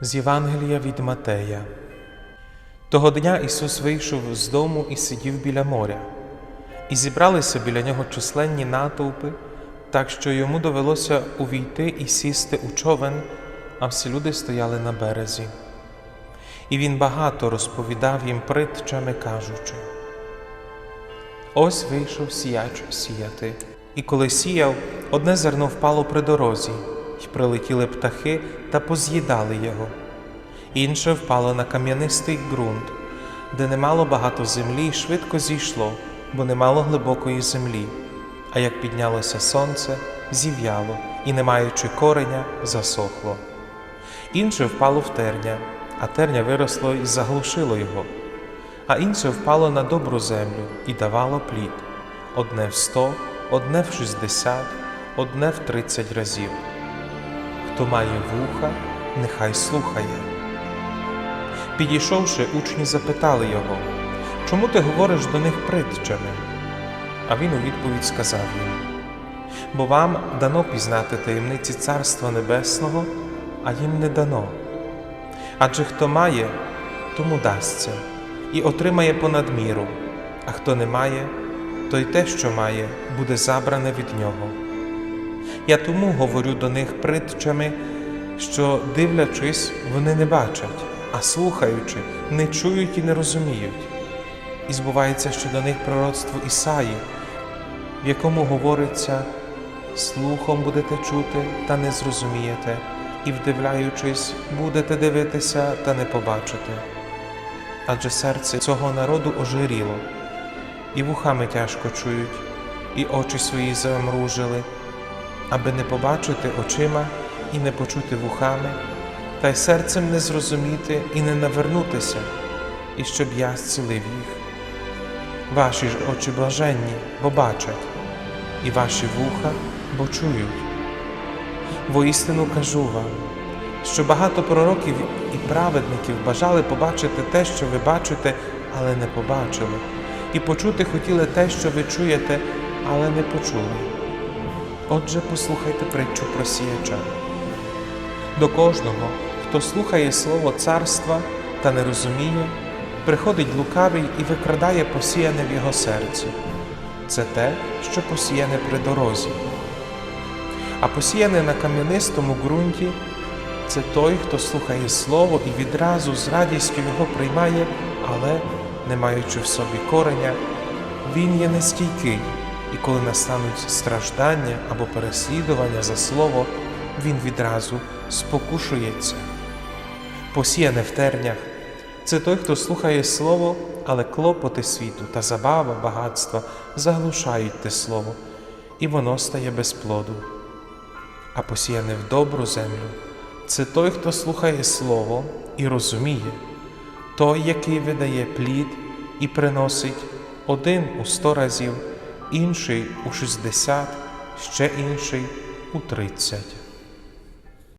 З Євангелія від Матея. Того дня Ісус вийшов з дому і сидів біля моря, і зібралися біля нього численні натовпи, так що йому довелося увійти і сісти у човен, а всі люди стояли на березі. І він багато розповідав їм притчами, кажучи: Ось вийшов сіяч сіяти, і коли сіяв, одне зерно впало при дорозі, й прилетіли птахи та поз'їдали його. Інше впало на кам'янистий ґрунт, де немало багато землі, і швидко зійшло, бо немало глибокої землі. А як піднялося сонце, зів'яло, і, не маючи кореня, засохло. Інше впало в терня, а терня виросло і заглушило його. А інше впало на добру землю і давало плід одне в сто, одне в шістдесят, одне в тридцять разів. Хто має вуха, нехай слухає. Підійшовши, учні запитали його, чому ти говориш до них притчами? А він у відповідь сказав їм: Бо вам дано пізнати таємниці Царства Небесного, а їм не дано. Адже хто має, тому дасться, і отримає понад міру, а хто не має, то й те, що має, буде забране від нього. Я тому говорю до них притчами, що, дивлячись, вони не бачать, а слухаючи, не чують і не розуміють. І збувається щодо них пророцтво Ісаї, в якому говориться: слухом будете чути та не зрозумієте, і, вдивляючись, будете дивитися та не побачите. Адже серце цього народу ожиріло, і вухами тяжко чують, і очі свої замружили, аби не побачити очима і не почути вухами, та й серцем не зрозуміти і не навернутися, і щоб я зцілив їх. Ваші ж очі блаженні, бо бачать, і ваші вуха, бо чують. Воістину кажу вам, що багато пророків і праведників бажали побачити те, що ви бачите, але не побачили, і почути хотіли те, що ви чуєте, але не почули. Отже, послухайте притчу про сіяча. До кожного, хто слухає слово царства та не розуміє, приходить лукавий і викрадає посіяне в його серці. Це те, що посіяне при дорозі. А посіяне на кам'янистому ґрунті це той, хто слухає слово і відразу з радістю його приймає, але, не маючи в собі кореня, він є нестійкий, і коли настануть страждання або переслідування за слово, він відразу спокушується. Посіяне в тернях це той, хто слухає слово, але клопоти світу та забава багатства заглушають те слово, і воно стає без плоду. А посіяне в добру землю це той, хто слухає слово і розуміє, той, який видає плід і приносить один у сто разів, інший у шістдесят, ще інший у тридцять.